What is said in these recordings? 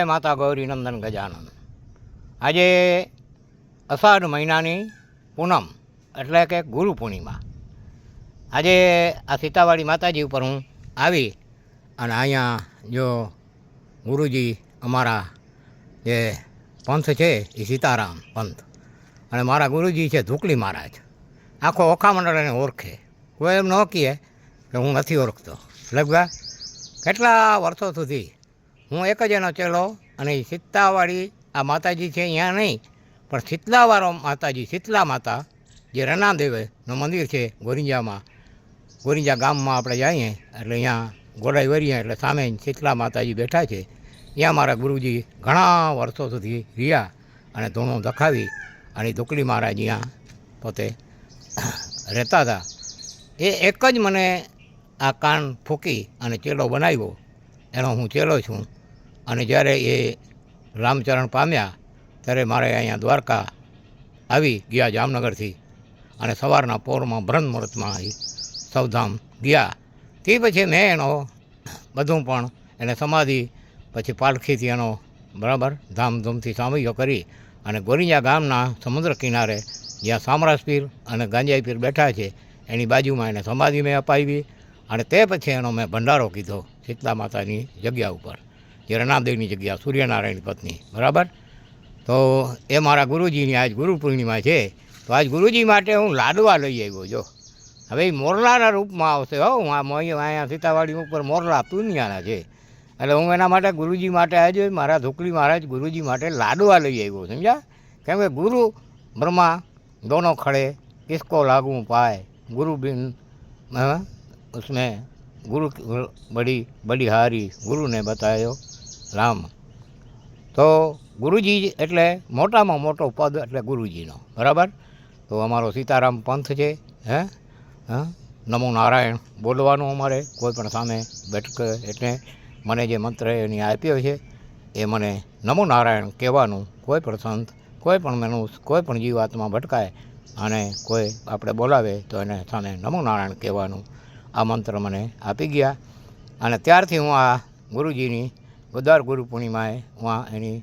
માતા ગૌરી નંદન ગજાનંદ આજે અષાઢ મહિનાની પૂનમ એટલે કે ગુરુ પૂર્ણિમા. આજે આ સીતાવાડી માતાજી ઉપર હું આવી અને અહીંયા જો ગુરુજી અમારા જે પંથ છે એ સીતારામ પંથ. અને મારા ગુરુજી છે ધુકલી મહારાજ. આખો ઓખામંડળ એને ઓળખે. કોઈ એમ ન કહે કે હું નથી ઓળખતો. લગભગ કેટલા વર્ષો સુધી હું એક જ એનો ચેલો અને સીતાવાળી આ માતાજી છે અહીંયા નહીં, પણ શીતલાવાળો માતાજી, શીતલા માતા, જે રણાદેવનું મંદિર છે ગોરિંજામાં. ગોરિંજા ગામમાં આપણે જઈએ, એટલે અહીંયા ગોડાઈ વરીએ, એટલે સામે શીતલા માતાજી બેઠા છે. ત્યાં મારા ગુરુજી ઘણા વર્ષો સુધી રહ્યા અને ધૂણો દખાવી અને ધુકડી મહારાજ અહીંયા પોતે રહેતા હતા. એ એક જ મને આ કાન ફૂંકી અને ચેલો બનાવ્યો. એનો હું ચેલો છું. અને જ્યારે એ રામચરણ પામ્યા, ત્યારે મારે અહીંયા દ્વારકા આવી ગયા જામનગરથી અને સવારના પોરમાં બ્રહ્મ મુહૂર્તમાં આવી, સૌધામ ગયા. તે પછી મેં એનો બધું પણ એને સમાધિ, પછી પાલખીથી એનો બરાબર ધામધૂમથી સામૈયો કરી અને ગોરીજા ગામના સમુદ્ર કિનારે જ્યાં સામરાજપીર અને ગાંજાઈ બેઠા છે, એની બાજુમાં એને સમાધિ મેં અપાવી અને તે પછી એનો મેં ભંડારો કીધો શીતલા માતાની જગ્યા ઉપર. જે રણાદેવની જગ્યા સૂર્યનારાયણની પત્ની બરાબર તો એ મારા ગુરુજીની આજ ગુરુ પૂર્ણિમા છે તો આજ ગુરુજી માટે હું લાડવા લઈ આવ્યો જો હવે એ મોરલાના રૂપમાં આવશે હો હું આ મોય- અહીંયા સીતાવાડી ઉપર મોરલા પુનિયાના છે એટલે હું એના માટે ગુરુજી માટે આજે મારા ધોકડી મહારાજ ગુરુજી માટે લાડવા લઈ આવ્યો સમજ્યા કેમ કે ગુરુ બ્રહ્મા દોનો ખડે કિસકો લાગू पाए गुरु बिन हाँ, उसमें गुरु बड़ी बड़ी हारी गुरु ने बतायो રામ. તો ગુરુજી એટલે મોટામાં મોટો પદ એટલે ગુરુજીનો. બરાબર? તો અમારો સીતારામ પંથ છે, હે? હા? નમો નારાયણ બોલવાનું અમારે. કોઈ પણ સામે બેઠક એટલે મને જે મંત્ર એની આપ્યો છે, એ મને નમો નારાયણ કહેવાનું. કોઈ પણ સંત, કોઈ પણ મનુષ્ય, કોઈ પણ જીવાત્મા ભટકાય અને કોઈ આપણે બોલાવે તો એને સામે નમો નારાયણ કહેવાનું. આ મંત્ર મને આપી ગયા. અને ત્યારથી હું આ ગુરુજીની ગોદાર ગુરુ પૂર્ણિમાએ હું એની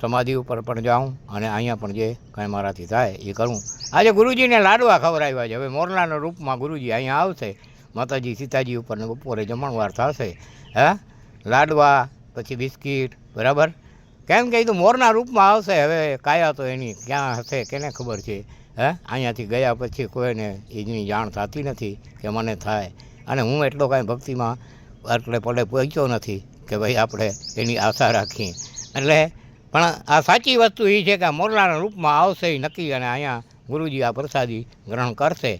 સમાધિ ઉપર પણ જાઉં અને અહીંયા પણ જે કાંઈ મારાથી થાય એ કરું. આજે ગુરુજીને લાડવા ખવડાવ્યા છે. હવે મોરલાના રૂપમાં ગુરુજી અહીંયા આવશે. માતાજી સીતાજી ઉપર ને બપોરે જમણવાર થશે. હે? લાડવા, પછી બિસ્કીટ, બરાબર? કેમ કે એ તો મોરના રૂપમાં આવશે. હવે કાયા તો એની ક્યાં હશે કેને ખબર છે? હે? અહીંયાથી ગયા પછી કોઈને એની જાણ થતી નથી કે મને થાય. અને હું એટલો કાંઈ ભક્તિમાં એટલે પડે પહોંચ્યો નથી. કે ભાઈ આપણે એની આશા રાખીએ. એટલે પણ આ સાચી વસ્તુ એ છે કે મોરલાના રૂપમાં આવશે એ નક્કી અને અહીંયા ગુરુજી આ પ્રસાદી ગ્રહણ કરશે.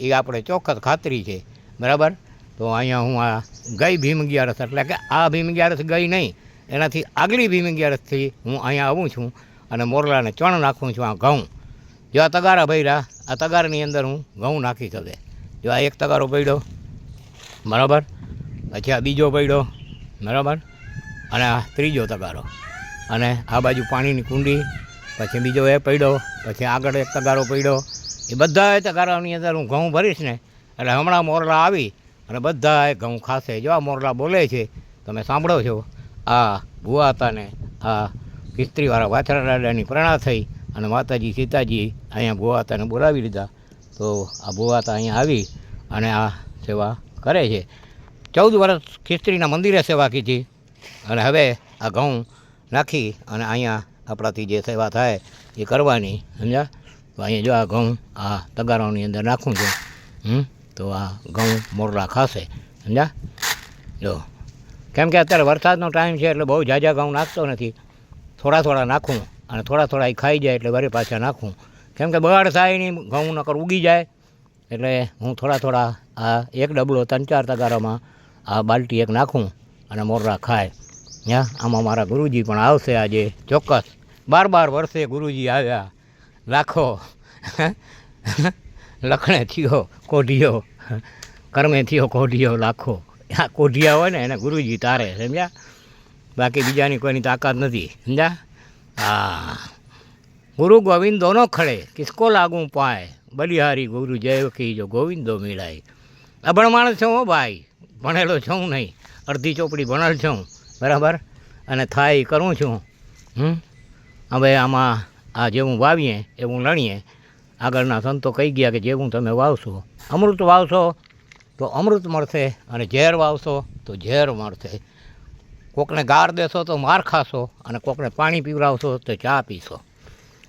એ આપણે ચોક્કસ ખાતરી છે. બરાબર? તો અહીંયા હું આ ગઈ ભીમ અગિયારસ એટલે કે આ ભીમ અગિયારસ ગઈ નહીં. એનાથી આગલી ભીમ અગિયારસથી હું અહીંયા આવું છું અને મોરલાને ચણ નાખું છું આ ઘઉં. જો આ તગારા ભર્યા, આ તગારની અંદર હું ઘઉં નાખી શકે. જો આ એક તગારો પડ્યો બરાબર? પછી આ બીજો પડ્યો બરાબર? અને આ ત્રીજો તગારો. અને આ બાજુ પાણીની કુંડી, પછી બીજો એ પડ્યો, પછી આગળ એક તગારો પડ્યો. એ બધા તગારાની અંદર હું ઘઉં ભરીશ ને, એટલે હમણાં મોરલા આવી, અને બધા ઘઉં ખાશે. જો આ મોરલા બોલે છે, તમે સાંભળો છો, આ ભુવા હતાને આ કિસ્ત્રીવાળા વાછરા દાદાની પ્રેરણા થઈ, અને માતાજી સીતાજી અહીંયા ભુવાતાને બોલાવી લીધા. તો આ ભુવા હતા અહીંયા આવી, અને આ સેવા કરે છે. ચૌદ વર્ષ ખિસ્ત્રીના મંદિરે સેવા કીધી. અને હવે આ ઘઉં નાખી અને અહીંયા આપણાથી જે સેવા થાય એ કરવાની, સમજ્યા? તો અહીંયા જો આ ઘઉં આ તગારાઓની અંદર નાખું છું. હમ? તો આ ઘઉં મોરલા ખાશે, સમજ્યા? જો. કેમ કે અત્યારે વરસાદનો ટાઈમ છે એટલે બહુ ઝાઝા ઘઉં નાખતો નથી. થોડા થોડા નાખું અને થોડા થોડા એ ખાઈ જાય એટલે વળી પાછા નાખું. કેમ કે બગાડ થાય નહીં ઘઉં નકર ઉગી જાય. એટલે હું થોડા થોડા આ એક ડબલો ત્રણ ચાર તગારામાં આ બાલટી એક નાખું અને મોરરા ખાય. હા આમાં મારા ગુરુજી પણ આવશે આજે ચોક્કસ. બાર બાર વર્ષે ગુરુજી આવ્યા. લાખો લખણે થયો, કોઢિયો. કર્મે થયો, કોઢિયો, લાખો. આ કોઢિયા હોય ને, એને ગુરુજી તારે, સમજ્યા? બાકી બીજાની કોઈની તાકાત નથી, સમજ્યા? હા. ગુરુ ગોવિંદો દોનો ખડે, કિસકો લાગુ પાય. બલિહારી ગુરુ, જય કી જો ગોવિંદો મેળાય. અભણ માણસ હો ભાઈ. ભણેલો છું નહીં. અડધી ચોપડી ભણેલ છું, બરાબર? અને થાય કરું છું. હમ? હવે આમાં આ જેવું વાવીએ, એવું લણીએ. આગળના સંતો કહી ગયા કે જેવું તમે વાવશો, અમૃત વાવશો, તો અમૃત મળશે અને ઝેર વાવશો, તો ઝેર મળશે. કોકને ગાર દેશો તો માર ખાશો અને કોકને પાણી પીવડાવશો તો ચા પીશો.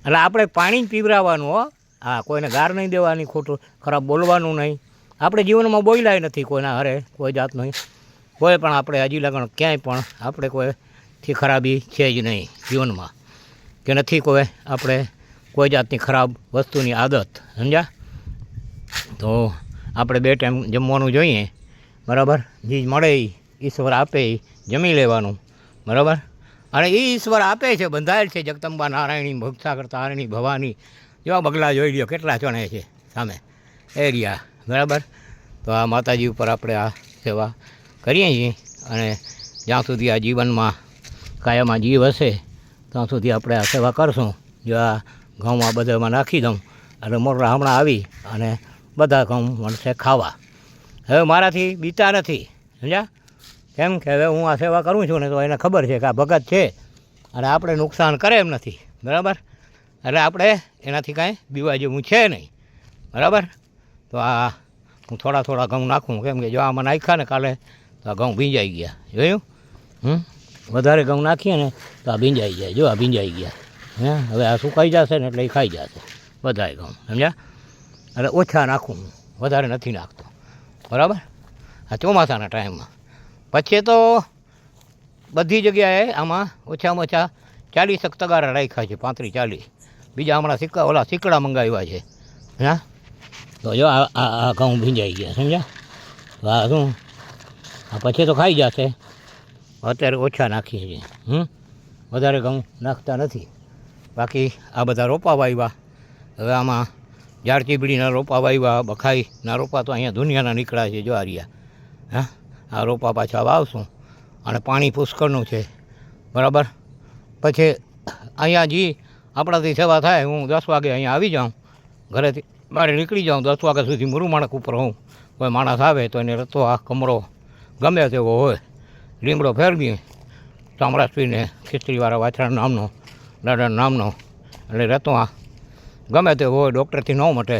એટલે આપણે પાણી જ પીવડાવવાનું હો. આ કોઈને ગાર નહીં દેવાની ખોટું, ખરાબ બોલવાનું નહીં. આપણે જીવનમાં બોલ્યા નથી કોઈના હરે, કોઈ જાતનું કોઈ પણ આપણે હજી લગણ ક્યાંય પણ આપણે કોઈથી ખરાબી છે જ નહીં જીવનમાં. કે નથી કોઈ, આપણે કોઈ જાતની ખરાબ વસ્તુની આદત, સમજ્યા? તો આપણે બે ટાઈમ જમવાનું જોઈએ, બરાબર? જે મળે ઈશ્વર આપે જમી લેવાનું, બરાબર? અને એ ઈશ્વર આપે છે, બંધાયેલ છે, જગદંબા નારાયણી ભક્તા તારણી, ભવાની જેવા બગલા જોઈ લ્યો, કેટલા ચણે છે સામે. એ રહ્યા. બરાબર? તો આ માતાજી ઉપર આપણે આ સેવા કરીએ છીએ અને જ્યાં સુધી આ જીવનમાં કાયમાં જીવ હશે, ત્યાં સુધી આપણે આ સેવા કરશું. જો આ ઘઉંમાં બધામાં નાખી દઉં અને મોરલા હમણાં આવી અને બધા ઘઉં મળશે ખાવા. હવે મારાથી બીતા નથી, સમજ્યા? કેમ કે હવે હું આ સેવા કરું છું ને તો એને ખબર છે કે આ ભગત છે અને આપણે નુકસાન કરે એમ નથી. બરાબર? એટલે આપણે એનાથી કાંઈ બીવા જેવું છે નહીં. બરાબર? તો આ હું થોડા થોડા ઘઉં નાખું. કેમ કે જો આમાં નાખ્યા ને કાલે તો આ ઘઉં ભીંજાઈ ગયા. જોયું? હમ? વધારે ઘઉં નાખીએ ને તો આ ભીંજાઈ જાય. જો આ ભીંજાઈ ગયા. હે? હવે આ સુકાઈ જશે ને એટલે એ ખાઈ જશે. બધાય ઘઉં. સમજ્યા? એટલે ઓછા નાખું હું. વધારે નથી નાખતો. બરાબર? આ ચોમાસાના ટાઈમમાં. પછી તો બધી જગ્યાએ આમાં ઓછામાં ઓછા ચાલીસ તગારા રાખ્યા છે. પાંત્રીસ ચાલીસ. બીજા હમણાં સિક્કા ઓલા સિક્કડા મંગાવ્યા છે. હા? તો જો આ આ ઘઉં ભીંજાઈ ગયા, સમજ્યા? તો શું? આ પછી તો ખાઈ જશે. અત્યારે ઓછા નાખીએ છીએ. હમ? વધારે ઘઉં નાખતા નથી. બાકી આ બધા રોપા વાવ્યા હવે આમાં ઝાડ ચીબડીના રોપા વાવ્યા બખાઈના રોપા તો અહીંયા દુનિયાના નીકળ્યા છે, જો આ રહ્યા. હા? આ રોપા પાછા વાવશું અને પાણી પુષ્કળનું છે. બરાબર? પછી અહીંયા જી, આપણાથી સેવા થાય, હું દસ વાગે અહીંયા આવી જાઉં. ઘરેથી મારે નીકળી જાઉં દસ વાગ્યા સુધી મુરુ માણક ઉપર હોઉં. કોઈ માણસ આવે તો એને રતો આ કમરો ગમે તેવો હોય. લીમડો ફેરવી પીને ખીચડીવાળા વાછરા નામનો દાદા નામનો, એટલે રહેતો આ ગમે તે હોય, ડૉક્ટરથી ન મટે.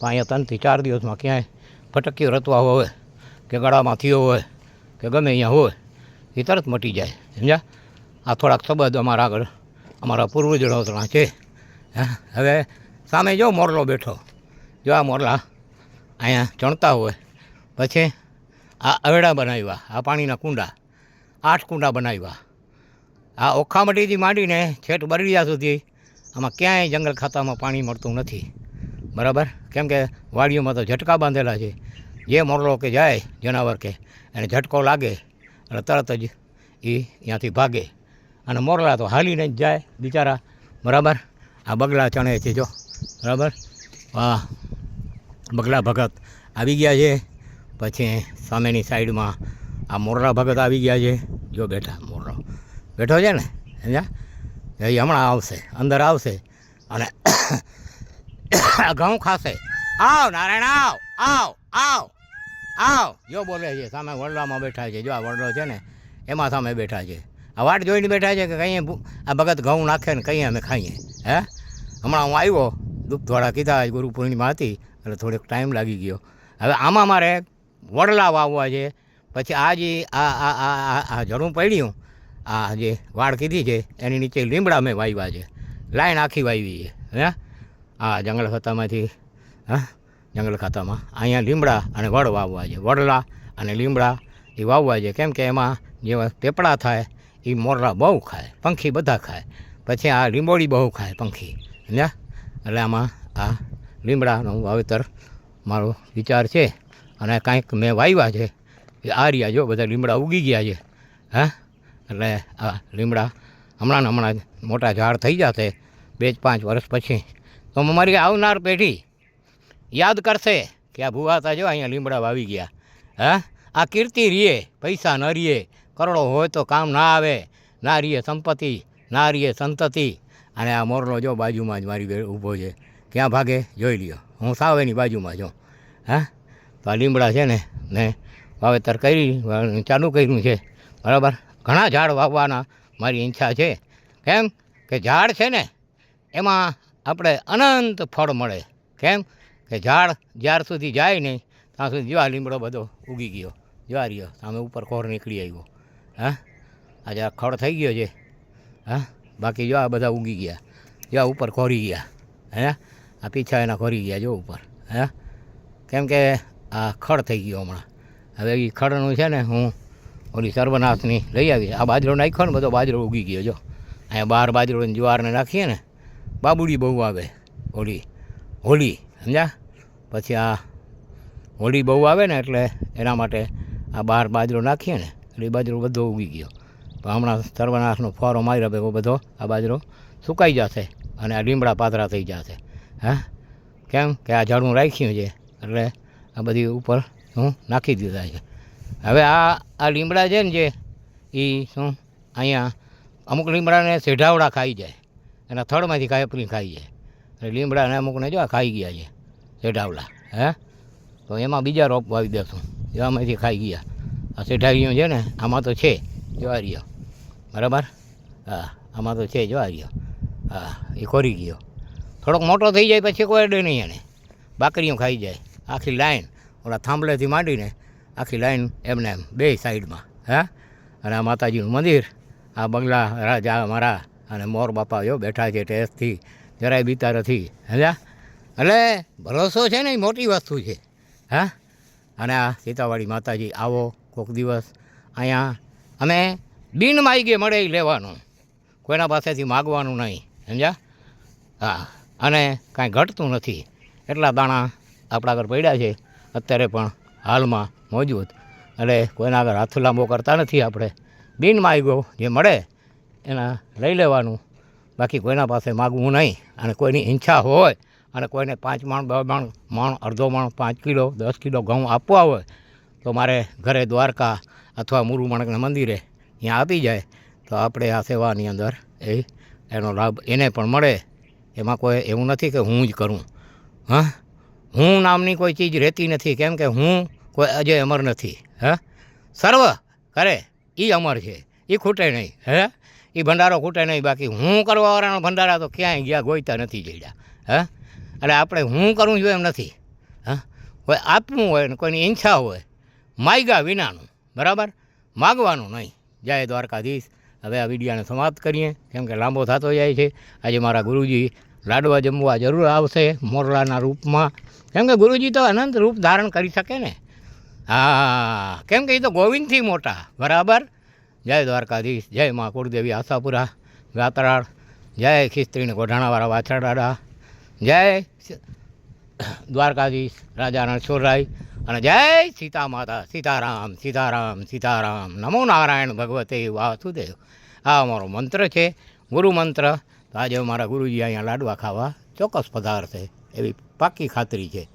પણ અહીંયા ત્રણથી ચાર દિવસમાં ક્યાંય ફટકીઓ રતવા હોય, કે ગળામાં થયો હોય, કે ગમે અહીંયા હોય, એ તરત મટી જાય. સમજ્યા? આ થોડાક સંબંધ અમારા આગળ, અમારા પૂર્વજોના છે. હવે સામે જો મોરલો બેઠો. જો મોરલા અહીંયા ચણતા હોય, પછી આ અવેડા બનાવ્યા, આ પાણીના કુંડા, આઠ કુંડા બનાવ્યા. આ ઓખામટીથી માંડીને છેટ બરડિયા સુધી આમાં ક્યાંય જંગલ ખાતામાં પાણી મળતું નથી. બરાબર? કેમ કે વાડીઓમાં તો ઝટકા બાંધેલા છે. જે મોરલો કે જાય, જનાવર કે, એને ઝટકો લાગે એટલે તરત જ એ ત્યાંથી ભાગે. અને મોરલા તો હાલીને જ જાય બિચારા. બરાબર? આ બગલા ચણે છે જો. બરાબર? વાહ. બગલા ભગત આવી ગયા છે. પછી સામેની સાઈડમાં આ મોરલા ભગત આવી ગયા છે. જો બેઠા, મોરલો. બેઠો છે ને? સમજ્યા? એ હમણાં આવશે, અંદર આવશે અને ઘઉં ખાશે. આવ નારાયણ, આવ આવ આવ આવ. જો બોલે છે, સામે વડલામાં બેઠા છે. જો આ વડલો છે ને, એમાં સામે બેઠા છે. આ વાટ જોઈને બેઠા છે કે કંઈ આ ભગત ઘઉં નાખે ને કંઈ અમે ખાઈએ, હે? હમણાં હું આવ્યો દુઃખવાળા કીધા, આજ ગુરુ પૂર્ણિમા હતી એટલે થોડોક ટાઈમ લાગી ગયો. હવે આમાં મારે વડલા વાવવા છે. પછી આ જે આ આ આ આ જણું પડ્યું, આ જે વાડ કીધી છે, એની નીચે લીમડા મેં વાવ્યા છે. લાઈન આખી વાવી છે. હે? આ જંગલ ખાતામાંથી, હા? જંગલ ખાતામાં. અહીંયા લીમડા અને વડ વાવવા છે. વડલા અને લીમડા એ વાવવા છે. કેમ કે એમાં જેવા પેપડા થાય એ મોરલા બહુ ખાય. પંખી બધા ખાય. પછી આ લીંબોળી બહુ ખાય, પંખી. હા? એટલે આમાં આ લીમડાનું વાવેતર મારો વિચાર છે અને કાંઈક મેં વાવ્યા છે એ આ રહ્યા જો, બધા લીમડા ઉગી ગયા છે, હા? એટલે આ લીમડા હમણાં હમણાં મોટા ઝાડ થઈ જશે બે પાંચ વર્ષ પછી. તો મારી આવનાર પેઢી યાદ કરશે કે આ ભૂવાતા જો અહીંયા લીમડા વાવી ગયા, હા? આ કીર્તિ રીએ, પૈસા ન રીએ, કરોડો હોય તો કામ ના આવે, ના રીએ સંપત્તિ, ના રીએ સંતતિ. અને આ મોરલો જો બાજુમાં જ મારી ઊભો છે. ક્યાં ભાગે? જોઈ લ્યો. હું સાવ એની બાજુમાં છું. હા? તો આ લીમડા છે ને મેં વાવેતર કરી ચાલુ કર્યું છે. બરાબર? ઘણા ઝાડ વાવવાના મારી ઈચ્છા છે. કેમ? કે ઝાડ છે ને, એમાં આપણે અનંત ફળ મળે. કેમ? કે ઝાડ જ્યાર સુધી જાય નહીં, ત્યાં સુધી જો લીમડો બધો ઉગી ગયો. જોવા રહ્યો, સામે ઉપર કોર નીકળી આવ્યો. હા? આજે આ ખડ થઈ ગયો છે. હા? બાકી જો આ બધા ઉગી ગયા. જો ઉપર ખોરી ગયા. હે? આ પીછા એના ખોરી ગયા જો ઉપર, હે? કેમ કે આ ખડ થઈ ગયો હમણાં. હવે એ ખડનું છે ને હું ઓલી સર્વનાશની લઈ આવી આ બાજરો નાખ્યો ને બધો બાજરો ઉગી ગયો જો. અહીંયા બહાર બાજરો જુવારને નાખીએ ને, બાબુડી બહુ આવે હોળી હોળી સમજ્યા? પછી આ હોળી બહુ આવે ને એટલે એના માટે આ બહાર બાજરો નાખીએ ને, એટલે બાજરો બધો ઉગી ગયો. પણ હમણાં સર્વનાશનો ફોરો માર્યો ભેગો બધો, આ બાજરો. સુકાઈ જશે અને આ લીમડા પાતળા થઈ જશે. હા? કેમ? કે આ ઝાડું રાખ્યું છે. એટલે આ બધી ઉપર હું નાખી દીધા છે. હવે આ આ લીમડા છે ને જે એ શું? અહીંયા અમુક લીમડાને સેઢાવડા ખાઈ જાય. એના થડમાંથી કાયપરી ખાઈ જાય. એટલે લીમડાને અમુકને જો ખાઈ ગયા છે સેઢાવડા હે? તો એમાં બીજા રોપ વાવી દેશું. જેવામાંથી ખાઈ ગયા. આ સેઠારીઓ છે ને, આમાં તો છે જોવા બરાબર? હા, આમાં તો છે જોવા રહ્યો હા, એ ખોરી ગયો. થોડોક મોટો થઈ જાય પછી કોઈ અડે નહીં એને. બાકરીઓ ખાઈ જાય. આખી લાઈન ઓલા થાંભલેથી માંડીને આખી લાઈન એમને એમ બે સાઈડમાં, હા? અને આ માતાજીનું મંદિર, આ બંગલા રાજા અમારા અને મોર બાપા જો બેઠા છે ટેસ્ટથી જરાય બીતા નથી સમજ્યા એટલે ભરોસો છે ને મોટી વસ્તુ છે, હા? અને આ સીતાવાડી માતાજી આવો કોઈક દિવસ અહીંયા અમે બિન માયગે મળે એ લેવાનું. કોઈના પાસેથી માગવાનું નહીં, સમજ્યા? હા. અને કાંઈ ઘટતું નથી. એટલા દાણા આપણા આગળ પડ્યા છે. અત્યારે પણ હાલમાં મોજૂદ. એટલે કોઈના આગળ હાથ લાંબો કરતા નથી આપણે. બિન માગ્યો જે મળે, એના લઈ લેવાનું. બાકી કોઈના પાસે માગવું નહીં. અને કોઈની ઈચ્છા હોય, અને કોઈને પાંચ માણ બે માણ માણ, અડધો માણ, પાંચ કિલો, દસ કિલો ઘઉં આપવા હોય, તો મારે ઘરે દ્વારકા અથવા મુરુમાણકના મંદિરે ત્યાં આપી જાય. તો આપણે આ સેવાની અંદર એ, એનો લાભ એને પણ મળે. એમાં કોઈ એવું નથી કે હું જ કરું. હા? હું નામની કોઈ ચીજ રહેતી નથી. કેમ કે હું કોઈ અજય અમર નથી. હા? સર્વ કરે. એ અમર છે. એ ખૂટે નહીં. હે? એ ભંડારો ખૂટે નહીં. બાકી હું કરવાવાળાનો ભંડારા તો ક્યાંય ગયા ગોઈતા નથી જડ્યા. હા? એટલે આપણે હું કરું છું એમ નથી. હા? કોઈ આપવું હોય ને કોઈની ઈચ્છા હોય, માયગા વિનાનું. બરાબર? માગવાનું નહીં. જય દ્વારકાધીશ. હવે આ વિડીયાને સમાપ્ત કરીએ. કેમ કે લાંબો થતો જાય છે. આજે મારા ગુરુજી લાડવા જમવા જરૂર આવશે મોરલાના રૂપમાં. કેમ કે ગુરુજી તો અનંત રૂપ ધારણ કરી શકે ને? હા, કેમ કે એ તો ગોવિંદથી મોટા. બરાબર? જય દ્વારકાધીશ, જય મા કુળદેવી આશાપુરા, ગાતરાળ, જય ખિસ્ત્રીને ગોઢાણાવાળા વાછરડાડા, જય દ્વારકાધીશ, રાજા રણછોડરાય અને જય સીતા માતા સીતારામ સીતારામ સીતારામ. નમો નારાયણ ભગવતે વાસુદેવ. આ અમારો મંત્ર છે, ગુરુ મંત્ર. આજે અમારા ગુરુજી અહીંયા લાડવા ખાવા ચોક્કસ પધારશે એવી પાક્કી ખાતરી છે.